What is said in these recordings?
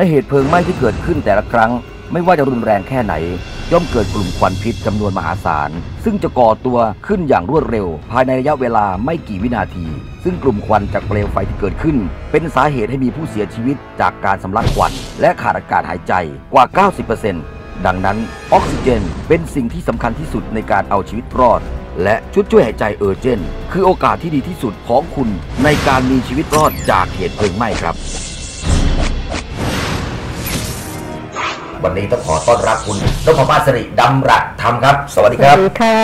ในเหตุเพลิงไหม้ที่เกิดขึ้นแต่ละครั้ง ไม่ว่าจะรุนแรงแค่ไหน ย่อมเกิดกลุ่มควันพิษจำนวนมหาศาล ซึ่งจะก่อตัวขึ้นอย่างรวดเร็ว ภายในระยะเวลาไม่กี่วินาที ซึ่งกลุ่มควันจากเปลวไฟที่เกิดขึ้น เป็นสาเหตุให้มีผู้เสียชีวิตจากการสำลักควัน และขาดอากาศหายใจกว่า 90%ดังนั้นออกซิเจน เป็นสิ่งที่สำคัญที่สุดในการเอาชีวิตรอดและชุดช่วยหายใจเออร์เจน คือโอกาสที่ดีที่สุดของคุณในการมีชีวิตรอดจากเหตุเพลิงไหม้ครับ วันนี้ต้องขอต้อนรับคุณนพมาศสิริดำรักธรรมครับ สวัสดีครับสวัสดีค่ะ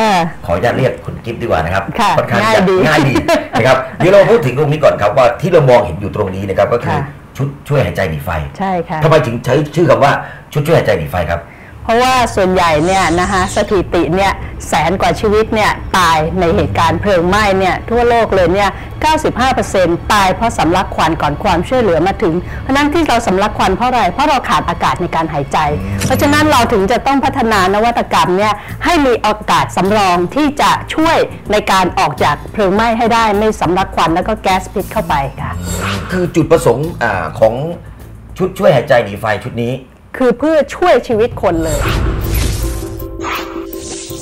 ขออนุญาตเรียกคุณกิฟต์ดีกว่านะครับค่ะค่อนข้างง่ายจะดี ง่ายดีนะครับเดี๋ยวเราพูดถึงตรงนี้ก่อนครับว่าที่เรามองเห็นอยู่ตรงนี้นะครับก็คือค่ะ ชุดช่วยหายใจหนีไฟใช่ค่ะ ทำไมถึงใช้ชื่อคำว่าชุดช่วยหายใจหนีไฟครับ เพราะว่าส่วนใหญ่เนี่ยนะคะสถิติเนี่ยแสนกว่าชีวิตเนี่ยตายในเหตุการณ์เพลิงไหม้เนี่ยทั่วโลกเลยเนี่ย 95%ตายเพราะสำลักควันก่อนความช่วยเหลือมาถึง เพราะนั้นที่เราสำลักควันเพราะอะไร เพราะเราขาดอากาศในการหายใจ เพราะฉะนั้นเราถึงจะต้องพัฒนานวัตกรรมเนี่ยให้มีอากาศสำรองที่จะช่วยในการออกจากเพลิงไหม้ให้ได้ไม่สำลักควันแล้วก็แก๊สพิษเข้าไปค่ะ คือจุดประสงค์อของชุดช่วยหายใจหนีไฟชุดนี้ คือเพื่อช่วยชีวิตคนเลย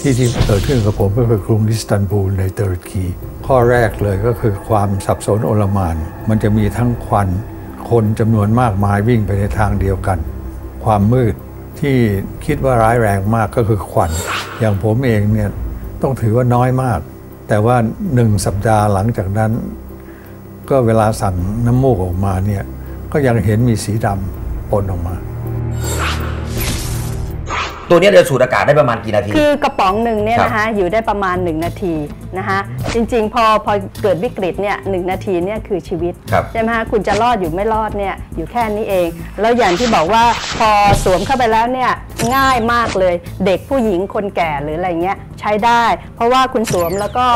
ที่ที่เกิดขึ้นกับผมก็คือกรุงอิสตันบูลในตุรกี ข้อแรกเลยก็คือความสับสนโอลมาน มันจะมีทั้งควัน คนจำนวนมากมายวิ่งไปในทางเดียวกัน ความมืดที่คิดว่าร้ายแรงมากก็คือควัน อย่างผมเองเนี่ยต้องถือว่าน้อยมาก แต่ว่าหนึ่งสัปดาห์หลังจากนั้น ก็เวลาสั่งน้ำมูกออกมาเนี่ยก็ยังเห็นมีสีดำปนออกมา ตัวนี้จะสูดอากาศได้ประมาณกี่นาที คือกระป๋องหนึ่งเนี่ยครับนะคะอยู่ได้ประมาณ 1 นาทีนะคะจริงๆ พอพอเกิดวิกฤตเนี่ยหนาทีเนี่ยคือชีวิตครับใช่ไหมคะคุณจะรอดอยู่ไม่รอดเนี่ยอยู่แค่นี้เอง แล้วอย่างที่บอกว่าพอสวมเข้าไปแล้วเนี่ยง่ายมากเลย เด็กผู้หญิงคนแก่หรืออะไรเงี้ยใช้ได้ เพราะว่าคุณสวมแล้วก็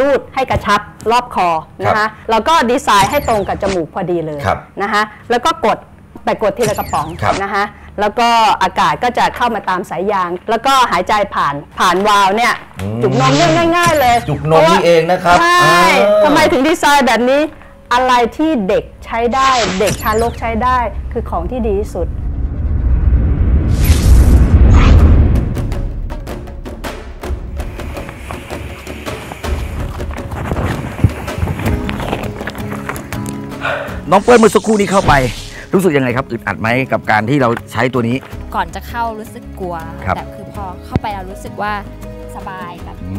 รูดให้กระชับรอบคอนะคะแล้วก็ดีไซน์ให้ตรงกับจมูกพอดีเลยครับนะคะแล้วก็กด แต่กดทีละกระป๋องครับนะคะแล้วก็อากาศก็จะเข้ามาตามสายยาง แล้วก็หายใจผ่านผ่านวาล์วเนี่ยอืม จุกนมเนี่ยง่าย ๆ เลยจุกนมนี่เองนะครับใช่อ่า ทำไมถึงดีไซน์แบบนี้ อะไรที่เด็กใช้ได้ เด็กทารกใช้ได้คือของที่ดีที่สุด น้องเปิ้ลเมื่อสักครู่นี้เข้าไป รู้สึกยังไงครับอึดอัดไหมกับการที่เราใช้ตัวนี้ ก่อนจะเข้ารู้สึกกลัว ครับแต่คือพอเข้าไปแล้วรู้สึกว่าสบายแบบอื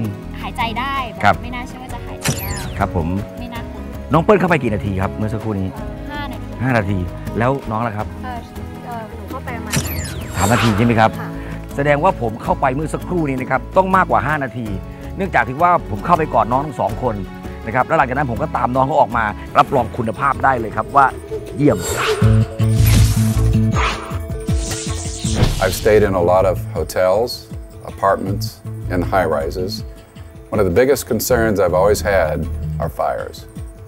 มหายใจได้แบครับบ ไม่น่าเชื่อว่าจะหายใจได้ครับผมไม่น่ากลัวน้องเปิ้ลเข้าไปกี่นาทีครับเมื่อสักครู่นี้ห้านาที5นาที แล้วน้องล่ะครับเออเออหนูเข้าไปประมาณสามนาทีใช่ไหมครับ ค่ะแสดงว่าผมเข้าไปเมื่อสักครู่นี้นะครับต้องมากกว่า 5 นาที เนื่องจากที่ว่าผมเข้าไปก่อนน้องทั้งสองคนนะครับแล้วหลังจากนั้นผมก็ตามน้องเขาออกมา รับรองคุณภาพได้เลยครับว่า เยี่ยม I've stayed in a lot of hotels, apartments, and high rises. One of the biggest concerns I've always had are fires.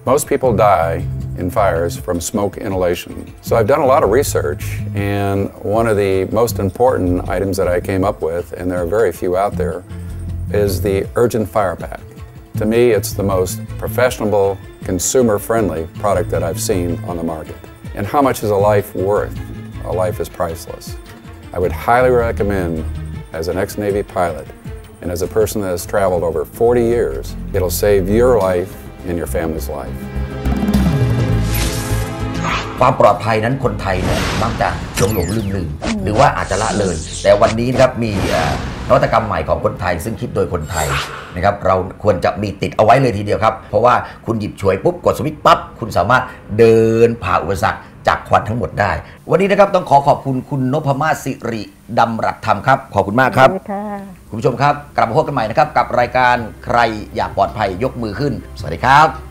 Most people die in fires from smoke inhalation. So I've done a lot of research, and one of the most important items that I came up with, and there are very few out there, is the Urgent Fire Pack. To me, it's the most professional, consumer friendly product that I've seen on the market. And how much is a life worth? A life is priceless. I would highly recommend, as an ex Navy pilot and as a person that has traveled over 40 years, it'll save your life and your family's life. ความปลอดภัยนั้นคนไทยเนี่ยมักจะหลงหลงลืมลืมหรือว่าอาจจะละเลย แต่วันนี้นะครับมีเอ่อ นวัตกรรมใหม่ของคนไทย ซึ่งคิดโดยคนไทยนะครับเราควรจะมีติดเอาไว้เลยทีเดียวครับ เพราะว่าคุณหยิบฉวยปุ๊บกดสวิตช์ปั๊บคุณสามารถเดินผ่าอุปสรรคจากควันทั้งหมดได้ วันนี้นะครับต้องขอขอบคุณคุณนพมาศสิริดำรัตธรรมครับ ขอบคุณมากครับค่ะคุณผู้ชมครับ กลับมาพบกันใหม่นะครับกับรายการใครอยากปลอดภัยยกมือขึ้น สวัสดีครับ